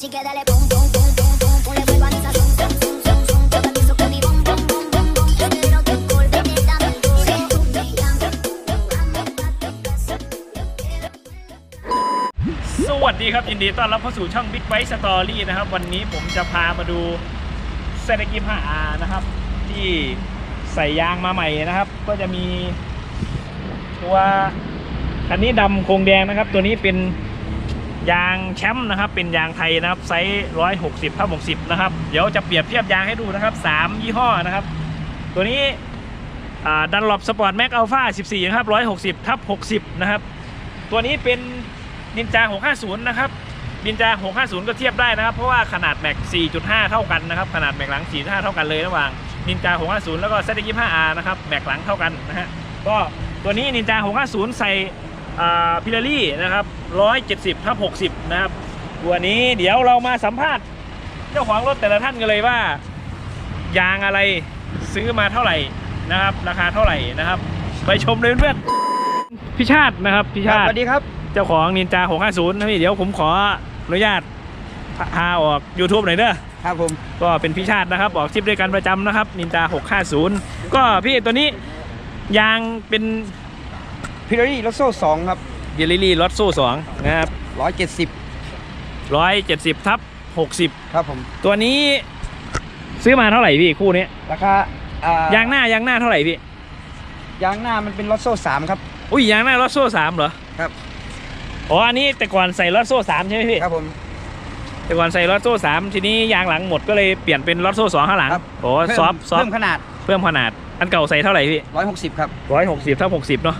สวัสดีครับยินดีต้อนรับเข้าสู่ช่อง Big Bite Story นะครับ วันนี้ผมจะพามาดูเซตกิม 5R นะครับ ที่ใส่ยางมาใหม่นะครับ ก็จะมีตัวคันนี้ดำโครงแดงนะครับ ตัวนี้เป็น ยางแชมป์นะครับเป็นยางไทยนะครับไซส์160ทับ60นะครับเดี๋ยวจะเปรียบเทียบยางให้ดูนะครับ3ยี่ห้อนะครับ ตัวนี้ดันหลบสปอร์ตแม็กอัลฟา14นะครับ160ทับ60นะครับตัวนี้เป็นนินจา650นย์นะครับนินจา650ก็เทียบได้นะครับ เพราะว่าขนาดแม็ก4.5เท่ากันนะครับขนาดแม็กหลัง4.5เท่ากันเลยระหว่างนินจา650แล้วก็ Z25R นะครับแม็กหลังเท่ากันนะฮะก็ตัวนี้นินจา650ใส่ พิลารี่นะครับ170ทับ60 นะครับตัวนี้เดี๋ยวเรามาสัมภาษณ์เจ้าของรถแต่ละท่านกันเลยว่า ยางอะไรซื้อมาเท่าไหร่นะครับ ราคาเท่าไหร่นะครับ ไปชมเลยเพื่อนๆพี่ชาตินะครับพี่ครัชาบติสวัสดีครับเจ้าของนินจา650นะพี่เดี๋ยวผมขออนุญาตพาพาออก YouTube หน่อยเด้อครับผมก็เป็นพี่ชาตินะครับ ออกคลิปด้วยกันประจำนะครับนินจา650 ก็พี่ตัวนี้ยางเป็น พิลารี่รถโซ่สองครับเดลิลี่รถโซ่2นะครับร้อยเจ็ดสิบ170ทับ60ครับผม ตัวนี้ซื้อมาเท่าไหร่พี่คู่นี้ราคาอ่ายางหน้ายางหน้าเท่าไหร่พี่ยางหน้ามันเป็นรถโซ่สามครับ อุ้ยยางหน้ารถโซ่3เหรอครับ อ๋ออันนี้แต่ก่อนใส่รถโซ่3ใช่ไหมพี่ครับผม แต่ก่อนใส่รถโซ่3ทีนี้ยางหลังหมดก็เลยเปลี่ยนเป็นรถโซ่2ข้างหลังครับโอ้เพิ่มซอฟซอฟเพิ่มขนาดเพิ่มขนาดอันเก่าใส่เท่าไหร่พี่ร้อยหกสิบครับร้อยหกสิบถ้าหกสิบเนาะ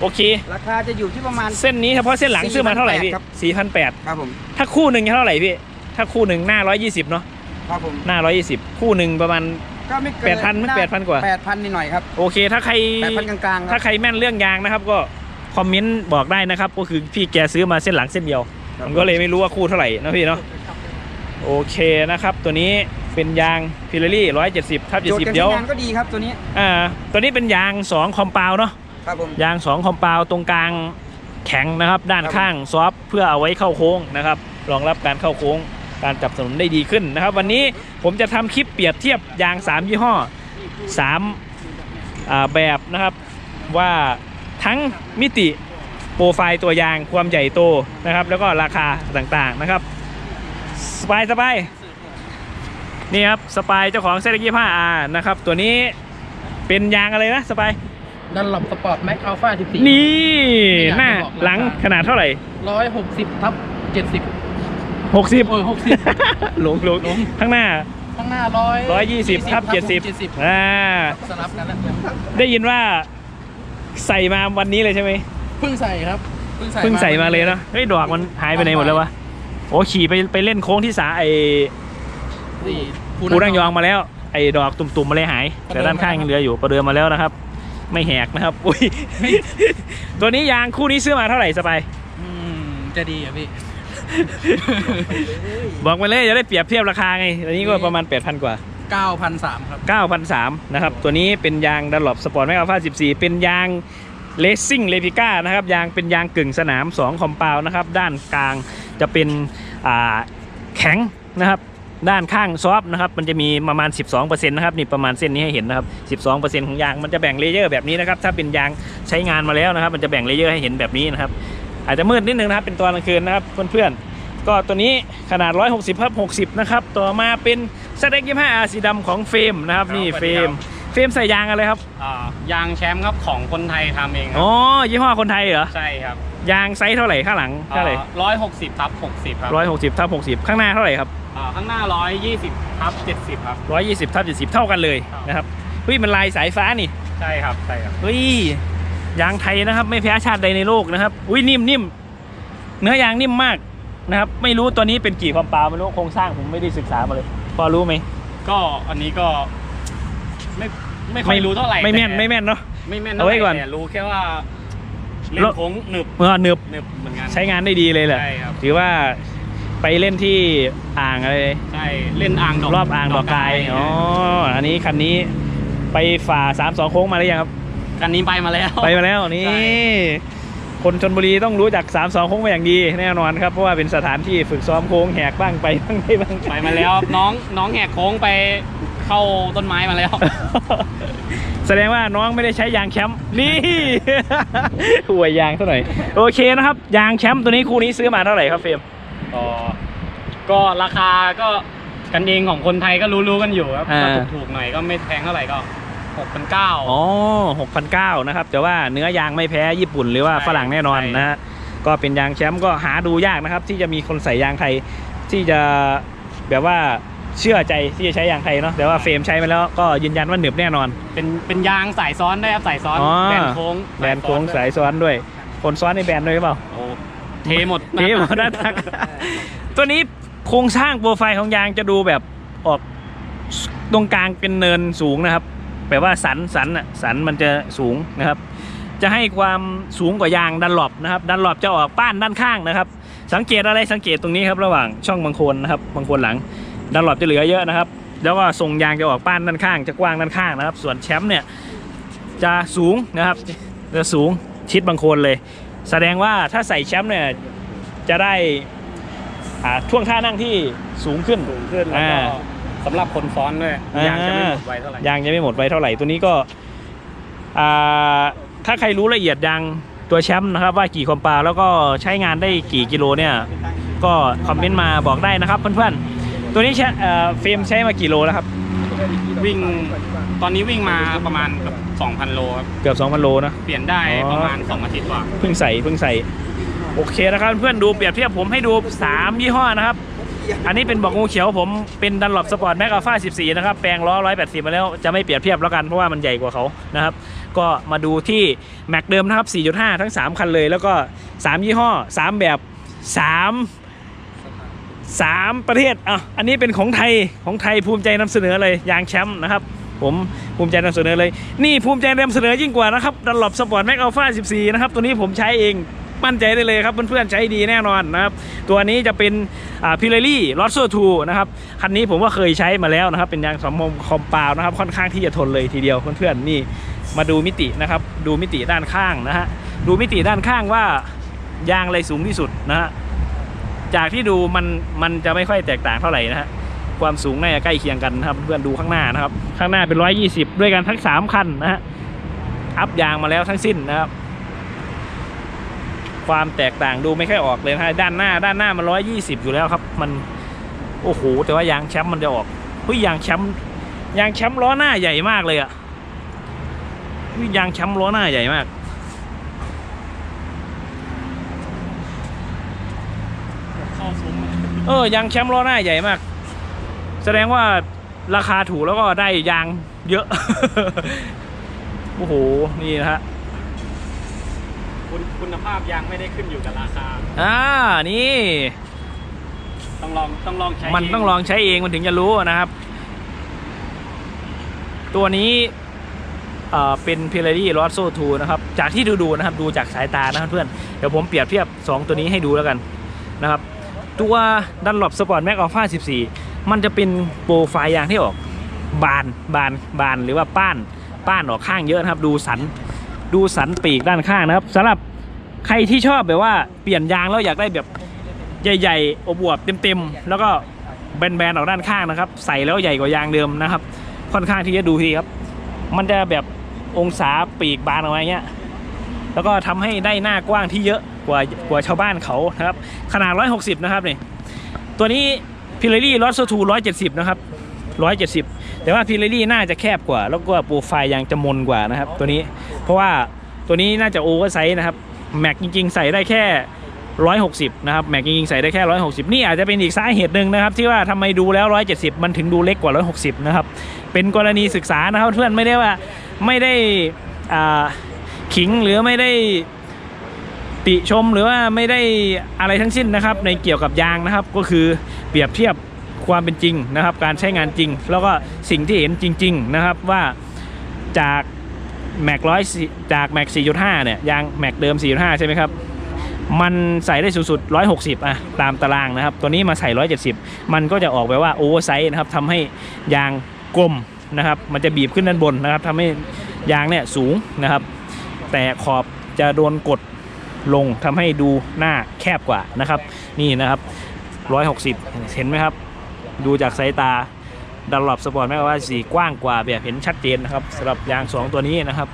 โอเค ราคาจะอยู่ที่ประมาณ เส้นนี้เฉพาะเส้นหลังซื้อมาเท่าไหร่พี่ครับ สี่พันแปดครับผมถ้าคู่หนึ่งเท่าไหร่พี่ ถ้าคู่หนึ่งหน้าร้อยยี่สิบเนาะ ครับผมหน้าร้อยยี่สิบคู่หนึ่งประมาณ ก็ไม่เกินแปดพันไม่แปดพันกว่า แปดพันนิดหน่อยครับโอเค ถ้าใคร แปดพันกลางๆคถ้ารับ ใครแม่นเรื่องยางนะครับก็คอมเมนต์บอกได้นะครับ ก็คือพี่แกซื้อมาเส้นหลังเส้นเดียวครับ ผมก็เลยไม่รู้ว่าคู่เท่าไหร่นะพี่เนาะโอเคนะครับ ตัวนี้เป็นยางพิลลี่ร้อยเจ็ดสิบทับเจ็ดโจทสิบย์การเดี๋ยวใช้งานก็ดีครับตัวนี้อ่าตัวนี้เป็นยางสองคอมเปาวเนาะ ครับผม ยางสองคอมเปาวตรงกลางแข็งนะครับ ด้านครับ ข้างซอฟต์เพื่อเอาไว้เข้าโค้งนะครับรองรับการเข้าโค้งการจับสนุนได้ดีขึ้นนะครับ วันนี้ผมจะทำคลิปเปรียบเทียบยาง 3 ยี่ห้อ3อ่าแบบนะครับว่าทั้งมิติโปรไฟล์ตัวยางความใหญ่โตนะครับ แล้วก็ราคาต่างๆนะครับ สปายสปายนี่ครับสปายเจ้าของเซตยี่ห้าอานะครับ ตัวนี้เป็นยางอะไรนะสปาย ดันหลบสปอร์ตแม็กอัลฟา14 นี่ไม่อยากจะหน้าบอกราคาหลังขนาดเท่าไหร่ร้อยหกสิบทับเจ็ดสิบหกสิบโอ้ยหกสิบหลงหลงหลงข้างหน้าข้างหน้าร้อยร้อยยี่สิบทับเจ็ดสิบเจ็ดสิบอ่าสลับกันแล้วได้ยินว่าใส่มาวันนี้เลยใช่ไหมเพิ่งใส่ครับเพิ่งใส่เพิ่งใส่มาเลยเนาะเฮ้ยดอกมันหายไปไหนหมดแล้ววะโอ้ขี่ไปไปเล่นโค้งที่สาไอสี่ปูนั่งยองมาแล้วไอดอกตุ่มๆมาเลยหายประเดิมแต่ด้านข้างยังเหลืออยู่ประเดิมมาแล้วนะครับ ไม่แหกนะครับ อุ้ย ตัวนี้ยางคู่นี้ซื้อมาเท่าไหร่สบายอืมจะดีอะพี่ บอกมาเลยจะได้เปรียบเทียบราคาไง ตัวนี้ก็ประมาณ 8,000 กว่าเก้าพันสามครับ9,003นะครับ ตัวนี้เป็นยางดันหลบสปอร์ตแมกอัลฟา14 เป็นยางเลสซิ่งเลพิก้านะครับ ยางเป็นยางกึ่งสนาม 2 คอมเปาวนะครับ ด้านกลางจะเป็นอ่าแข็งนะครับ ด้านข้างซอฟต์นะครับมันจะมีประมาณ 12%นะครับนี่ประมาณเส้นนี้ให้เห็นนะครับ 12%ของยางมันจะแบ่งเลเยอร์แบบนี้นะครับถ้าเป็นยางใช้งานมาแล้วนะครับ มันจะแบ่งเลเยอร์ให้เห็นแบบนี้นะครับ อาจจะมืดนิดนึงนะครับเป็นตอนกลางคืนนะครับเพื่อนๆก็ตัวนี้ขนาด 160พับ60 นะครับ ต่อมาเป็นสเต็กยี่ห้าสีดำของเฟรมนะครับนี่ครับเฟรมเฟรมใส่ยางอะไรครับอ่ายางแชมป์ครับของคนไทยทำเองครัอ๋อยี่ห้อคนไทยเหรอใช่ครับ ยางไซส์เท่าไหร่ข้างหลังเท่าไหร่ร้อยหกสิบทับหกสิบครับร้อยหกสิบทับหกสิบข้างหน้าเท่าไหร่ครับอ่าข้างหน้าร้อยยี่สิบทับเจ็ดสิบครับร้อยยี่สิบทับเจ็ดสิบเท่ากันเลยนะครับเฮ้ยมันลายสายฟ้านี่ใช่ครับใช่ครับเฮ้ยยางไทยนะครับ ไม่แพ้ชาติใดในโลกนะครับอุ้ยนิ่มนิ่มเนื้อยางนิ่มมากนะครับ ไม่รู้ตัวนี้เป็นกี่ความเปล่าไม่รู้โครงสร้างผมไม่ได้ศึกษามาเลย พอรู้ไหมก็อันนี้ก็ ไม่ไม่ค่อยรู้เท่าไหร่ไม่แม่นต่ไม่แม่นเนาะไม่แม่นเอาไว้ก่อนแต่รู้แค่ว่า เล่นแล้วโค้งหนึบเมื่อหนึบหนึบเหมือนกันใช้งานได้ดีเลยแหละใช่ครับถือว่าไปเล่นที่อ่างอะไรใช่เล่นอ่างดอกรอบอ่างดอกกายอ๋ออันนี้คันนี้ไปฝ่าสามสองโค้งมาหรือยังครับกันนี้ไปมาแล้วไปมาแล้วนี่ใช่คนชนบุรีต้องรู้จัก 3 2 โค้งมาอย่างดีแน่นอนครับเพราะว่าเป็นสถานที่ฝึกซ้อมโค้งแหกบ้างไปบ้างไม่บ้างไปมาแล้วน้องน้องแหกโค้งไปเข้าต้นไม้มาแล้ว แสดงว่าน้องไม่ได้ใช้ยางแชมป์นี่ อวยยางซะหน่อยโอเคนะครับ ยางแชมป์ตัวนี้คู่นี้ซื้อมาเท่าไหร่ครับเฟรมก็ก็ราคาก็กันเองของคนไทยก็รู้ๆกันอยู่ครับอ่าก็ถูกๆหน่อยก็ไม่แพงเท่าไหร่ก็หกพันเก้าอ๋อหกพันเก้านะครับ แต่ว่าเนื้อยางไม่แพ้ญี่ปุ่นหรือว่าใช่ฝรั่งแน่นอนใช่นะฮะก็เป็นยางแชมป์ก็หาดูยากนะครับ ที่จะมีคนใส่ยางไทยที่จะแบบว่า เชื่อใจที่จะใช้ยางไทยเนาะแต่ว่าเฟรมใช้มาแล้วก็ยืนยันว่าหนึบแน่นอน เป็นเป็นยางสายซ้อนได้วยครับสายซ้อนอ๋อ แบนโค้งแบนโค้งสายซ้อนด้วย คนซ้อนในแบนด้วยหรือเปล่าโอ้เทหมดเทหมดหน้าตักตัวนี้โครงสร้างโปรไฟล์ของยางจะดูแบบออกตรงกลางเป็นเนินสูงนะครับแบบว่าสันสันอะสันมันจะสูงนะครับ จะให้ความสูงกว่ายางดันหลบนะครับ ดันหลบจะออกป้านด้านข้างนะครับ สังเกตอะไรสังเกตตรงนี้ครับระหว่างช่องบางโคนนะครับบางโคนหลัง ดันหลบจะเหลือเยอะนะครับ แล้วก็ทรงยางจะออกป้านด้านข้าง จะกว้างด้านข้างนะครับ ส่วนแชมป์เนี่ยจะสูงนะครับ จะสูงชิดบางโคนเลย แสดงว่าถ้าใส่แชมป์เนี่ยจะได้อ่าช่วงท่านั่งที่สูงขึ้นสูงขึ้นแล้วก็อ่าสำหรับคนซ้อนด้วยอ่ายยางจะไม่หมดไวเท่าไหร่ยางจะไม่หมดไวเท่าไหร่ตัวนี้ก็อ่าถ้าใครรู้ละเอียดยางตัวแชมป์นะครับว่ากี่คอมปาแล้วก็ใช้งานได้กี่กิโลเนี่ย ก็คอมเมนต์มาบอกได้นะครับเพื่อนๆ ตัวนี้ใช้เอ่อเฟรมใช้มากี่โลแล้วครับ วิ่งตอนนี้วิ่งมาประมาณเกับ2,000 โลครับ เกือบ 2,000 โลนะ เปลี่ยนได้อ๋อประมาณ 2 อาทิตย์กว่า เพิ่งใส่เพิ่งใส่ โอเคนะครับเพื่อนดูเปรียบเทียบผมให้ดู 3 ยี่ห้อนะครับ อันนี้เป็นบอกงูเขียวผมเป็นดันหลบสปอร์ตแม็กอัลฟา14 นะครับ แปลงล้อ 180 มาแล้วจะไม่เปรียบเทียบแล้วกันเพราะว่ามันใหญ่กว่าเขานะครับ ก็มาดูที่แม็กเดิมนะครับ 4.5 ทั้ง 3 คันเลย แล้วก็ 3 ยี่ห้อ 3 แบบ 3 3 ประเทศอะอันนี้เป็นของไทยของไทยภูมิใจนำเสนอเลยยางแชมป์นะครับ ผมภูมิใจนำเสนอเลย นี่ภูมิใจนำเสนอยิ่งกว่านะครับดันหลบสปอร์ตแม็กอัลฟา14 นะครับ ตัวนี้ผมใช้เองมั่นใจได้เลยครับเพื่อนๆใช้ดีแน่นอนนะครับ ตัวนี้จะเป็นอ่าพิเรลี่ลอสโซทูนะครับ คันนี้ผมว่าเคยใช้มาแล้วนะครับ เป็นยางสมมคอมเปล่านะครับ ค่อนข้างที่จะทนเลยทีเดียวเพื่อนๆนี่มาดูมิตินะครับ ดูมิติด้านข้างนะฮะดูมิติด้านข้างว่ายางอะไรสูงที่สุดนะฮะ จากที่ดูมันมันจะไม่ค่อยแตกต่างเท่าไหร่นะฮะความสูงน่าจะใกล้เคียงกันนะครับ เพื่อนดูข้างหน้านะครับ ข้างหน้าเป็น 120 ด้วยกันทั้ง 3 คันนะฮะอัพยางมาแล้วทั้งสิ้นนะครับ ความแตกต่างดูไม่ค่อยออกเลยนะฮะด้านหน้าด้านหน้ามัน 120 อยู่แล้วครับ มันโอ้โหแต่ว่ายางแชมป์มันจะออกเฮ้ยยางแชมป์ยางแชมป์ล้อหน้าใหญ่มากเลยอะเฮ้ยยางแชมป์ล้อหน้าใหญ่มาก เข้าซุ้มเออยางแชมป์ล้อหน้าใหญ่มาก แสดงว่าราคาถูกแล้วก็ได้ยางเยอะ โอ้โห นี่นะฮะคุณคุณภาพยางไม่ได้ขึ้นอยู่กับราคา อ่า นี่ ต้องลองต้องลองใช้มันต้องลองใช้เองมันถึงจะรู้นะครับ ตัวนี้เอ่อเป็น p i r e l i r o s s o 2นะครับ จากที่ดูดูๆนะครับ ดูจากสายตานะครับเพื่อน เดี๋ยวผมเปรียบเทียบ 2 ตัวนี้ให้ดูแล้วกันนะครับ ตัวดันหลบสปอร์ตแม็กอัลฟา14 มันจะเป็นโปรไฟล์ยางที่ออกบานบานบานหรือว่าป้านป้านออกข้างเยอะนะครับดูสันดูสันปีกด้านข้างนะครับสำหรับใครที่ชอบแบบว่าเปลี่ยนยางแล้วอยากได้แบบใหญ่ๆอบวบเต็มๆแล้วก็แบนๆออกด้านข้างนะครับ ใส่แล้วใหญ่กว่ายางเดิมนะครับ ค่อนข้างที่จะดูทีครับ มันจะแบบองศาปีกบานออกมาเงี้ยแล้วก็ทำให้ได้หน้ากว้างที่เยอะ กว่ากว่าชาวบ้านเขานะครับ ขนาด 160 นะครับนี่ตัวนี้พิเรลี่ลอสทู170 นะครับ 170 แต่ว่าพิเรลี่น่าจะแคบกว่า แล้วก็โปรไฟล์ยางจะมนกว่านะครับ ตัวนี้เพราะว่าตัวนี้น่าจะโอเวอร์ไซส์นะครับแม็กจริงๆ ใส่ได้แค่ 160 นะครับแม็กจริงๆ ใส่ได้แค่ 160 นี่อาจจะเป็นอีกสาเหตุหนึ่งนะครับ ที่ว่าทำไมดูแล้ว 170 มันถึงดูเล็กกว่า 160 นะครับ เป็นกรณีศึกษานะครับเพื่อนไม่ได้ว่าไม่ได้อ่าขิงหรือไม่ได้ ติชมหรือว่าไม่ได้อะไรทั้งสิ้นนะครับ ในเกี่ยวกับยางนะครับ ก็คือเปรียบเทียบความเป็นจริงนะครับ การใช้งานจริง แล้วก็สิ่งที่เห็นจริง ๆนะครับว่าจากแม็กร้อยจากแม็ก4.5 เนี่ยยางแม็กเดิม 4.5 ใช่ไหมครับ มันใส่ได้สูงสุด 160อะตามตารางนะครับ ตัวนี้มาใส่ 170 มันก็จะออกแบบว่าโอเวอร์ไซส์นะครับทำให้ยางกลมนะครับ มันจะบีบขึ้นด้านบนนะครับทำให้ยางเนี่ยสูงนะครับ แต่ขอบจะโดนกด ลงทำให้ดูหน้าแคบกว่านะครับ นี่นะครับ 160 เห็นไหมครับ ดูจากสายตาดันหลบสปอร์ตแม้ว่าสีกว้างกว่าแบบเห็นชัดเจนนะครับสำหรับยาง 2 ตัวนี้นะครับ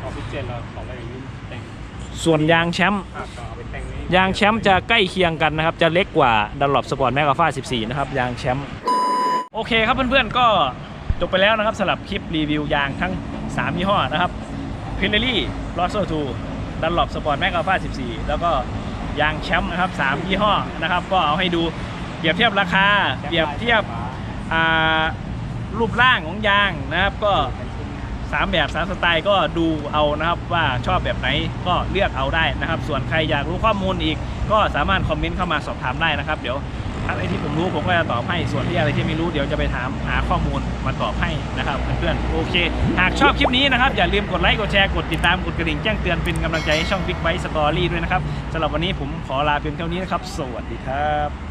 ส่วนยางแชมป์ยางแชมป์จะใกล้เคียงกันนะครับ จะเล็กกว่าดันหลบสปอร์ตแมกกาฟ้า14 นะครับ ยางแชมป์โอเคครับเพื่อนๆก็จบไปแล้วนะครับสำหรับคลิปรีวิวยางทั้ง 3 ยี่ห้อนะครับพิ r ลี่ลอสโซทู ดันหลบสปอร์ตแม็กกาฟ้า14 แล้วก็ยางแชมป์นะครับ3ยี่ห้อนะครับ ก็เอาให้ดูเปรียบเทียบราคา เปรียบเทียบรูปร่างของยางนะครับ ก็สามแบบสามสไตล์ก็ดูเอานะครับว่าชอบแบบไหนก็เลือกเอาได้นะครับ ส่วนใครอยากรู้ข้อมูลอีก ก็สามารถคอมเมนต์เข้ามาสอบถามได้นะครับ เดี๋ยว อะไรที่ผมรู้ผมก็จะตอบให้ส่วนที่อะไรที่ไม่รู้เดี๋ยวจะไปถามหาข้อมูลมาตอบให้นะครับเพื่อนๆโอเค หากชอบคลิปนี้นะครับ อย่าลืมกดไลค์กดแชร์กดติดตามกดกระดิ่งแจ้งเตือนเป็นกำลังใจให้ช่อง Big Bite Story ด้วยนะครับสำหรับวันนี้ผมขอลาเพียงเท่านี้นะครับ สวัสดีครับ